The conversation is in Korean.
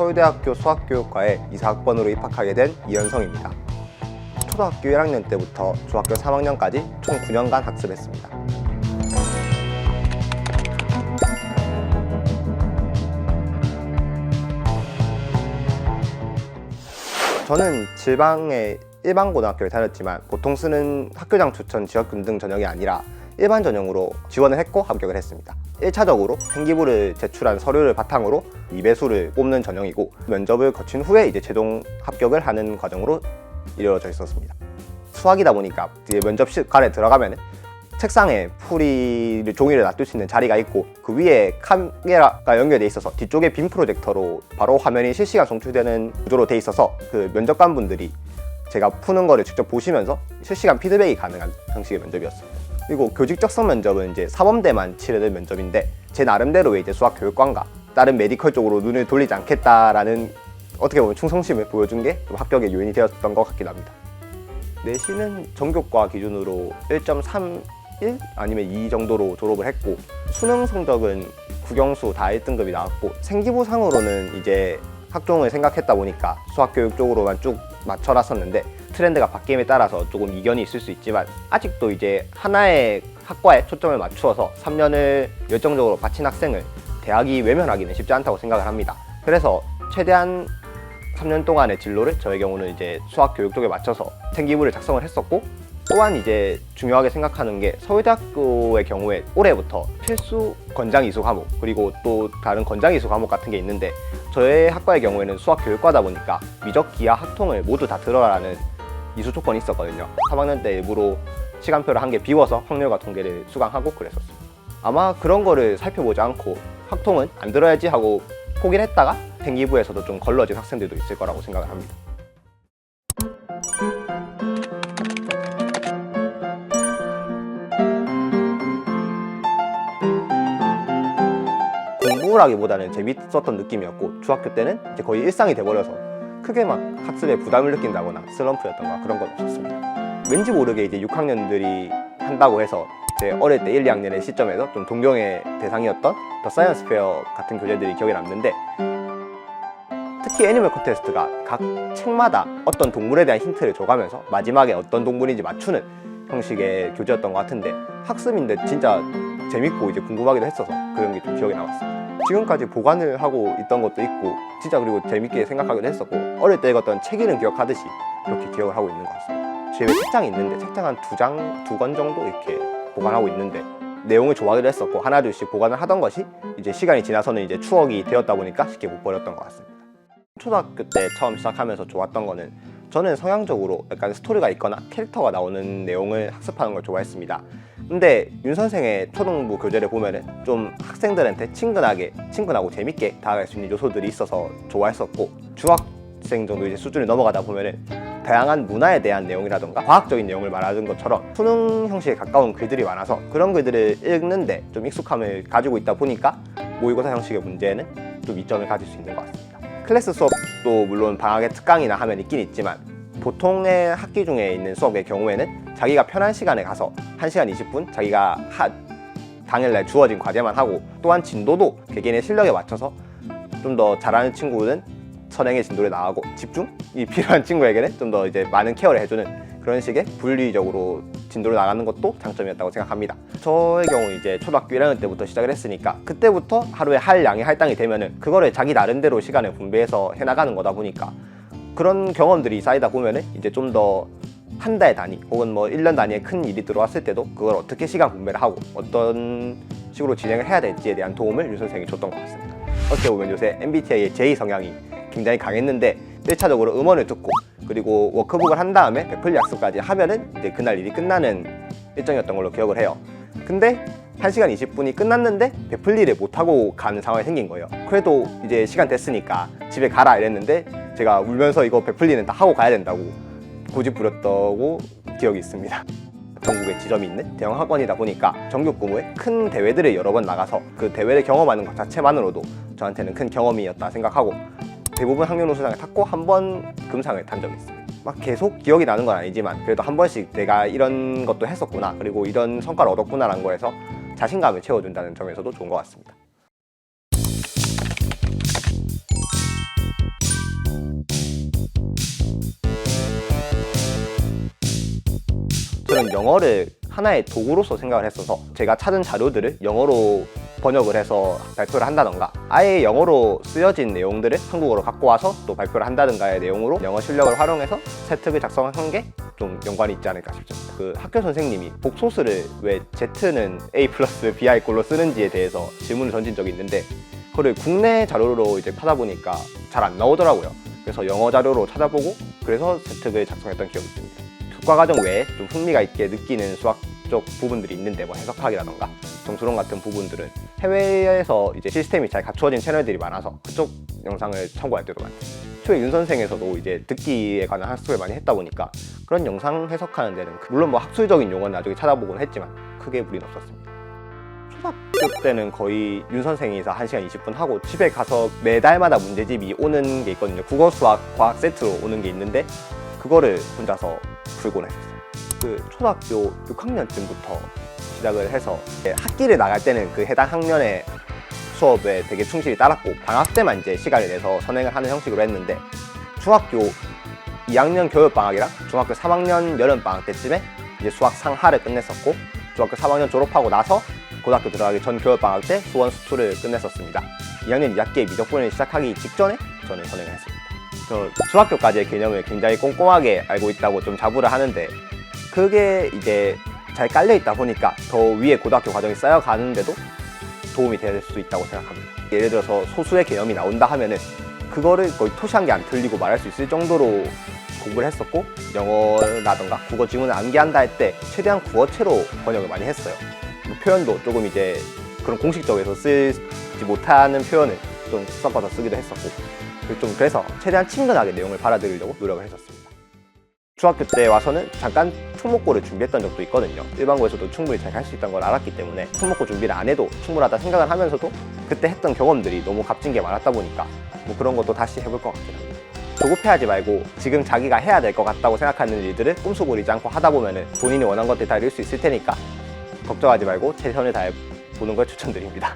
서울대학교 수학교육과에 이사학번으로 입학하게 된 이현성입니다. 초등학교 1학년 때부터 중학교 3학년까지 총 9년간 학습했습니다. 저는 지방의 일반 고등학교를 다녔지만 보통 쓰는 학교장 추천 지역금 등 전형이 아니라 일반 전형으로 지원을 했고 합격을 했습니다. 1차적으로 생기부를 제출한 서류를 바탕으로 이배수를 뽑는 전형이고 면접을 거친 후에 이제 최종 합격을 하는 과정으로 이루어져 있었습니다. 수학이다 보니까 이제 면접 시간에 들어가면 책상에 풀이를 종이를 놔둘 수 있는 자리가 있고 그 위에 카메라가 연결돼 있어서 뒤쪽에 빔 프로젝터로 바로 화면이 실시간 송출되는 구조로 돼 있어서 그 면접관 분들이 제가 푸는 거를 직접 보시면서 실시간 피드백이 가능한 형식의 면접이었습니다. 그리고 교직적성 면접은 이제 사범대만 치르는 면접인데 제 나름대로의 이제 수학 교육관과 다른 메디컬 쪽으로 눈을 돌리지 않겠다라는 어떻게 보면 충성심을 보여준 게 좀 합격의 요인이 되었던 것 같기도 합니다. 내신은 전교과 기준으로 1.31 아니면 2 정도로 졸업을 했고 수능 성적은 국영수 다 1등급이 나왔고 생기부상으로는 이제 학종을 생각했다 보니까 수학 교육 쪽으로만 쭉 맞춰놨었는데 트렌드가 바뀜에 따라서 조금 이견이 있을 수 있지만 아직도 이제 하나의 학과에 초점을 맞추어서 3년을 열정적으로 바친 학생을 대학이 외면하기는 쉽지 않다고 생각을 합니다. 그래서 최대한 3년 동안의 진로를 저의 경우는 이제 수학 교육 쪽에 맞춰서 생기부를 작성을 했었고 또한 이제 중요하게 생각하는 게 서울대학교의 경우에 올해부터 필수 권장 이수 과목 그리고 또 다른 권장 이수 과목 같은 게 있는데 저의 학과의 경우에는 수학 교육과다 보니까 미적 기하 학통을 모두 다 들어라는 이수 조건이 있었거든요 3학년 때 일부러 시간표를 한 개 비워서 확률과 통계를 수강하고 그랬었어요 아마 그런 거를 살펴보지 않고 학통은 안 들어야지 하고 포기를 했다가 생기부에서도 좀 걸러진 학생들도 있을 거라고 생각을 합니다. 공부라기보다는 재밌었던 느낌이었고 중학교 때는 이제 거의 일상이 돼버려서 크게 막 학습에 부담을 느낀다거나 슬럼프였던가 그런 건 없었습니다. 왠지 모르게 이제 6학년들이 한다고 해서 제 어릴 때 1, 2학년의 시점에서 좀 동경의 대상이었던 더 사이언스 페어 같은 교재들이 기억에 남는데 특히 애니멀 콘테스트가 각 책마다 어떤 동물에 대한 힌트를 줘가면서 마지막에 어떤 동물인지 맞추는 형식의 교재였던 것 같은데 학습인데 진짜 재밌고 이제 궁금하기도 했어서 그런 게 좀 기억에 남았습니다. 지금까지 보관을 하고 있던 것도 있고 진짜 그리고 재밌게 생각하기도 했었고 어릴 때 읽었던 책 이름 기억하듯이 이렇게 기억을 하고 있는 것 같습니다. 제 책장이 있는데 책장 한 두 장, 두 권 정도 이렇게 보관하고 있는데 내용을 좋아하기도 했었고 하나둘씩 보관을 하던 것이 이제 시간이 지나서는 이제 추억이 되었다 보니까 쉽게 못 버렸던 것 같습니다. 초등학교 때 처음 시작하면서 좋았던 거는 저는 성향적으로 약간 스토리가 있거나 캐릭터가 나오는 내용을 학습하는 걸 좋아했습니다. 근데 윤 선생의 초등부 교재를 보면은 좀 학생들한테 친근하게, 친근하고 재밌게 다가갈 수 있는 요소들이 있어서 좋아했었고 중학생 정도 이제 수준을 넘어가다 보면은 다양한 문화에 대한 내용이라던가 과학적인 내용을 말하는 것처럼 수능 형식에 가까운 글들이 많아서 그런 글들을 읽는데 좀 익숙함을 가지고 있다 보니까 모의고사 형식의 문제는 좀 이점을 가질 수 있는 것 같습니다. 클래스 수업도 물론 방학에 특강이나 하면 있긴 있지만 보통의 학기 중에 있는 수업의 경우에는 자기가 편한 시간에 가서 1시간 20분 자기가 하, 당일날 주어진 과제만 하고 또한 진도도 개개인의 실력에 맞춰서 좀 더 잘하는 친구는 선행의 진도를 나가고 집중이 필요한 친구에게는 좀 더 이제 많은 케어를 해주는 그런 식의 분리적으로 진도를 나가는 것도 장점이었다고 생각합니다. 저의 경우 이제 초등학교 1학년 때부터 시작을 했으니까 그때부터 하루에 할 양이 할당이 되면은 그거를 자기 나름대로 시간을 분배해서 해나가는 거다 보니까 그런 경험들이 쌓이다 보면은 이제 좀 더 한 달 단위 혹은 뭐 1년 단위의 큰 일이 들어왔을 때도 그걸 어떻게 시간 분배를 하고 어떤 식으로 진행을 해야 될지에 대한 도움을 윤 선생이 줬던 것 같습니다. 어떻게 보면 요새 MBTI의 J 성향이 굉장히 강했는데 1차적으로 음원을 듣고 그리고 워크북을 한 다음에 베풀 약속까지 하면은 이제 그날 일이 끝나는 일정이었던 걸로 기억을 해요. 근데 1시간 20분이 끝났는데 베풀 일을 못하고 가는 상황이 생긴 거예요. 그래도 이제 시간 됐으니까 집에 가라 이랬는데 제가 울면서 이거 베풀 일은 다 하고 가야 된다고 고집 부렸다고 기억이 있습니다. 전국에 지점이 있는 대형 학원이다 보니까 전국 규모의 큰 대회들을 여러 번 나가서 그 대회를 경험하는 것 자체만으로도 저한테는 큰 경험이었다 생각하고 대부분 학년우수상을 탔고 한 번 금상을 탄 적이 있습니다. 막 계속 기억이 나는 건 아니지만 그래도 한 번씩 내가 이런 것도 했었구나 그리고 이런 성과를 얻었구나라는 거에서 자신감을 채워준다는 점에서도 좋은 것 같습니다. 저는 영어를 하나의 도구로서 생각을 했어서 제가 찾은 자료들을 영어로 번역을 해서 발표를 한다던가 아예 영어로 쓰여진 내용들을 한국어로 갖고 와서 또 발표를 한다든가의 내용으로 영어 실력을 활용해서 세특을 작성한 게 좀 연관이 있지 않을까 싶습니다. 그 학교 선생님이 복소스를 왜 Z는 A 플러스 BI 꼴로 쓰는지에 대해서 질문을 던진 적이 있는데 그걸 국내 자료로 이제 찾아보니까 잘 안 나오더라고요. 그래서 영어 자료로 찾아보고 그래서 세특을 작성했던 기억이 있습니다. 교과 과정 외에 좀 흥미가 있게 느끼는 수학 쪽 부분들이 있는데 뭐 해석학이라던가 정수론 같은 부분들은 해외에서 이제 시스템이 잘 갖추어진 채널들이 많아서 그쪽 영상을 참고할 때도 많습니다. 초에 윤 선생에서도 이제 듣기에 관한 학습을 많이 했다 보니까 그런 영상 해석하는 데는 그- 물론 뭐 학술적인 용어는 나중에 찾아보곤 했지만 크게 무리는 없었습니다. 초등학교 때는 거의 윤 선생이서 1시간 20분 하고 집에 가서 매달마다 문제집이 오는 게 있거든요. 국어, 수학, 과학 세트로 오는 게 있는데 그거를 혼자서 풀곤 했었어요. 그 초등학교 6학년쯤부터 시작을 해서 학기를 나갈 때는 그 해당 학년의 수업에 되게 충실히 따랐고 방학 때만 이제 시간을 내서 선행을 하는 형식으로 했는데 중학교 2학년 겨울 방학이랑 중학교 3학년 여름 방학 때쯤에 이제 수학 상하를 끝냈었고 중학교 3학년 졸업하고 나서 고등학교 들어가기 전 겨울 방학 때 수원 수투를 끝냈었습니다. 2학년 2학기에 미적분을 시작하기 직전에 저는 선행을 했습니다. 저 중학교까지의 개념을 굉장히 꼼꼼하게 알고 있다고 좀 자부를 하는데 그게 이제 잘 깔려 있다 보니까 더 위에 고등학교 과정이 쌓여가는데도 도움이 될 수 있다고 생각합니다. 예를 들어서 소수의 개념이 나온다 하면은 그거를 거의 토시한 게 안 틀리고 말할 수 있을 정도로 공부를 했었고 영어라던가 국어 지문을 암기한다 할 때 최대한 국어체로 번역을 많이 했어요. 뭐 표현도 조금 이제 그런 공식적에서 쓰지 못하는 표현을 좀 섞어서 쓰기도 했었고 좀 그래서 최대한 친근하게 내용을 받아들이려고 노력을 했었습니다. 중학교 때 와서는 잠깐 특목고를 준비했던 적도 있거든요. 일반고에서도 충분히 잘갈수 있다는 걸 알았기 때문에 특목고 준비를 안 해도 충분하다 생각을 하면서도 그때 했던 경험들이 너무 값진 게 많았다 보니까 뭐 그런 것도 다시 해볼 것 같긴 합니다. 조급해하지 말고 지금 자기가 해야 될 것 같다고 생각하는 일들을 꿈속으리지 않고 하다 보면은 본인이 원하는 것들 다 이룰 수 있을 테니까 걱정하지 말고 최선을 다해 보는 걸 추천드립니다.